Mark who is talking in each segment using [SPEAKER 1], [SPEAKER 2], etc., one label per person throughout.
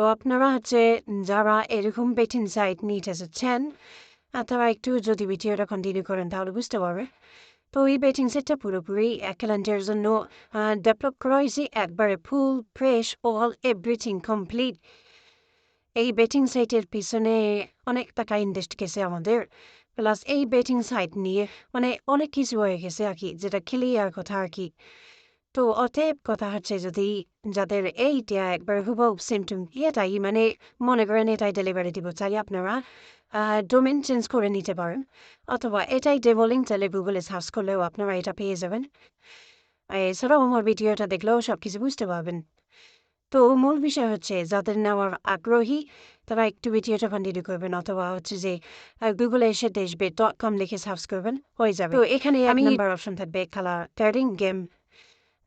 [SPEAKER 1] তো আপনারা হচ্ছে যারা এরকম বেটিং সাইট নিতে আর তারা একটু যদি ভিডিওটা কন্টিনিউ করেন তাহলে বুঝতে পারবে। তো এই বেটিং সেটটা পুরোপুরি ক্যালেন্ডারের জন্য ডেভেলপ করা হয়েছে একবারে full fresh all everything complete এই বেটিং সাইটের পিছনে অনেক টাকা ইনভেস্ট গেছে আমাদের প্লাস এই বেটিং সাইট নিয়ে মানে অনেক কিছু হয়ে গেছে আর কি, যেটা ক্লিয়ার কথা আর কি। তো অতএব কথা হচ্ছে যদি যাদের এইটা একবার হুবহু সিমটম এটাই মানে মনে করেন এটাই ডেলিভারি দিব চাই আপনারা ডোমেন চেঞ্জ করে নিতে পারেন। অথবা এটাই ডেভলিং তাহলে গুগলে সার্চ করলেও আপনারা এটা পেয়ে যাবেন। এছাড়াও আমার ভিডিওটা দেখলেও সব কিছু বুঝতে পারবেন। তো মূল বিষয় হচ্ছে যাদের নেওয়ার আগ্রহী তারা একটু ভিডিওটা কন্টিনিউ করবেন অথবা হচ্ছে যে গুগলে এসে দেশবে ডট কম লিখে সার্চ করবেন হয়ে যাবে। তো এখানে আমি নাম্বার অপশন থাকবে খেলা ট্রেডিং গেম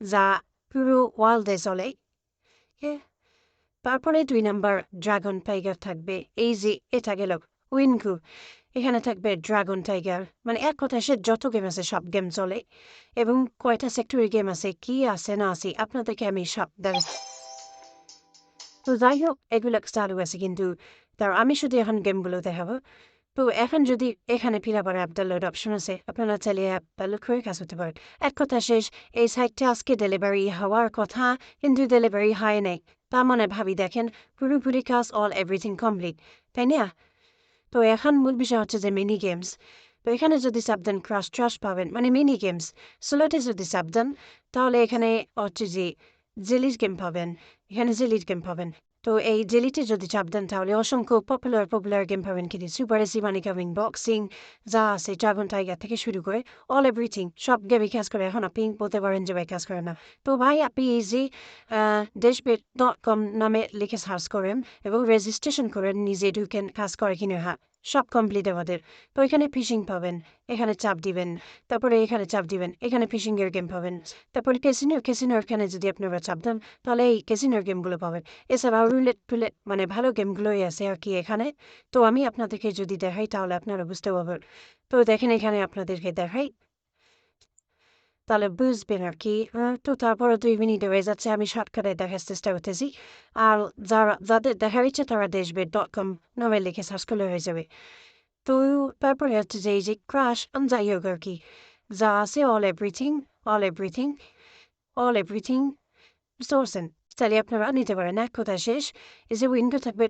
[SPEAKER 1] যা পুরো ওয়ার্ল্ডে চলে তারপরে দুই নাম্বার ড্রাগন টাইগার থাকবে এই যে এটা গেল উইনকু এখানে থাকবে ড্রাগন টাইগার মানে এক কথা সে যত গেম আছে সব গেম চলে এবং কয়টা সেক্টরি গেম আছে কি আছে না আছে আপনাদেরকে আমি সব তো যাই হোক এগুলো চালু আছে কিন্তু তার আমি শুধু এখন গেমগুলো দেখাবো তো এখন যদি এখানে ফিরাবার অ্যাপ ডাউনলোড অপশন আছে, আপনারা চাইলে অ্যাপ ডাউনলোড করে কাজ হতে পারেন। এক কথা শেষ, এই সাইটটা আজকে ডেলিভারি হওয়ার কথা, কিন্তু ডেলিভারি হয় নাই। তার মানে ভাবি দেখেন, পুরোপুরি কাজ অল এভরিথিং কমপ্লিট তাই না? তো এখন মূল বিষয় হচ্ছে যে মিনি গেমস তো এখানে যদি সাবধান ক্রাশ ট্রাশ পাবেন মানে মিনি গেমস স্লোতে যদি সাবধান, তাহলে এখানে হচ্ছে যে জেলিস গেম পাবেন, এখানে জেলিস গেম পাবেন। তো এই জেলিতে যদি চাপ দেন তাহলে অসংখ্য পপুলার পপুলার গেম পাবেন কিন্তু সুপার এসি মানে কামিং বক্সিং যা আছে ড্রাগন টাইগার থেকে শুরু করে অল এভরিথিং সব গেমই কাজ করে। এখন আপনি বলতে পারেন যে ভাই কাজ করে না। তো ভাই আপনি ইজি ডেশবেট ডট কম নামে লিখে সার্চ করেন এবং রেজিস্ট্রেশন করেন নিজে ঢুকেন কাজ করে কিনে। হ্যাঁ সব কমপ্লিট আমাদের। তো এখানে ফিশিং পাবেন, এখানে চাপ দিবেন, তারপরে এখানে চাপ দিবেন, এখানে ফিশিংয়ের গেম পাবেন। তারপরে ক্যাসিনো কেসিনোর এখানে যদি আপনারা চাপ দেন, তাহলে এই কেসিনোর গেমগুলো পাবেন। এছাড়াও রুলেট টুলেট মানে ভালো গেমগুলোই আছে আর কি এখানে। তো আমি আপনাদেরকে যদি দেখাই, তাহলে আপনারা বুঝতে পারবেন। তো দেখেন এখানে আপনাদেরকে দেখাই। তাহলে বুঝবেন আর কি। তো তারপরে দুই মিনিট হয়ে যাচ্ছে, আমি শর্টকাটে দেখার চেষ্টা করতেছি। আর যারা, যাদের দেখার ইচ্ছে, তারা দেশবে ডট কম নামে লিখে সার্চ করলে হয়ে যাবে। তো তারপরে হচ্ছে যে, এই যে ক্রাশ যাই হোক আর কি। যা আছে all everything all everything all everything সোর্সেন তাহলে আপনারা নিতে পারেন এক কথা শেষ। এই যে উইন্ডো থাকবে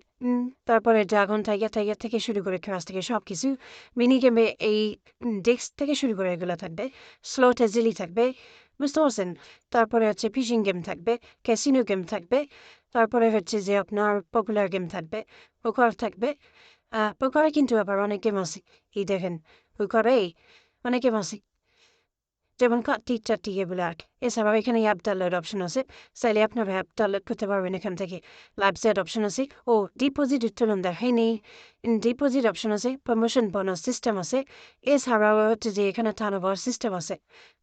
[SPEAKER 1] তারপরে ড্রাগন টাইগার টাইগার থেকে শুরু করে ক্রাস থেকে সব কিছু মিনি গেমে এই ডেস্ক থেকে শুরু করে এগুলো থাকবে। স্লোটে জিলি থাকবে, বুঝতে পারছেন? তারপরে হচ্ছে ফিশিং গেম থাকবে ক্যাসিনো গেম থাকবে, তারপরে হচ্ছে যে আপনার পপুলার গেম থাকবে পোকার থাকবে। পোকারে কিন্তু আবার অনেক গেম আছে। এই দেখেন পোকারে অনেক গেম আছে। যেমন কাটি চাটি এগুলো আর এছাড়াও এখানে অ্যাপ ডাউনলোড অপশন আছে। চাইলে আপনারা অ্যাপ ডাউনলোড করতে পারবেন এখান থেকে। লাইভ সেট অপশন আছে। ও ডিপোজিট উত্তোলন দেখায়নি ডিপোজিট অপশন আছে প্রমোশন বোনাস সিস্টেম আছে। এছাড়াও হচ্ছে যে এখানে টার্নওভার সিস্টেম আছে।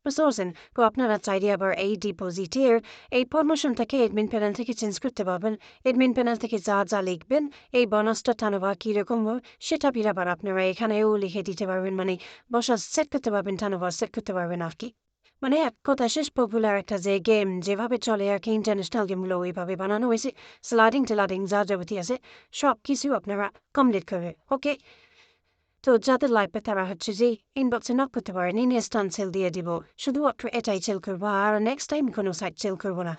[SPEAKER 1] বুঝতে পারছেন তো আপনারা চাইলে আবার এই ডিপোজিটের এই প্রমোশন থেকে এডমিন প্যানেল থেকে চেঞ্জ করতে পারবেন। এডমিন প্যানেল থেকে যা যা লিখবেন, এই বোনাসটা টার্নওভার কীরকম সেটা ফির আবার আপনারা এখানেও লিখে দিতে পারবেন। মানে বসা সেট করতে পারবেন টার্নওভার সেট করতে পারবেন আর কি। মানে এক কথা শেষ পপুলার একটা যে গেম যেভাবে চলে আর কি ইন্টারন্যাশনাল গেমগুলো ওইভাবে বানানো হয়েছে স্লাইডিং টেলাডিং যা যাবতীয় আছে সব কিছু আপনারা কমপ্লিট করবে ওকে তো যাদের লাইফে তারা হচ্ছে যে ইনবক্সে নক করতে পারেন ইনস্টান সেল দিয়ে দিব, শুধুমাত্র এটাই সেল করব, আর নেক্সট টাইম কোনো সাইট সেল করব না।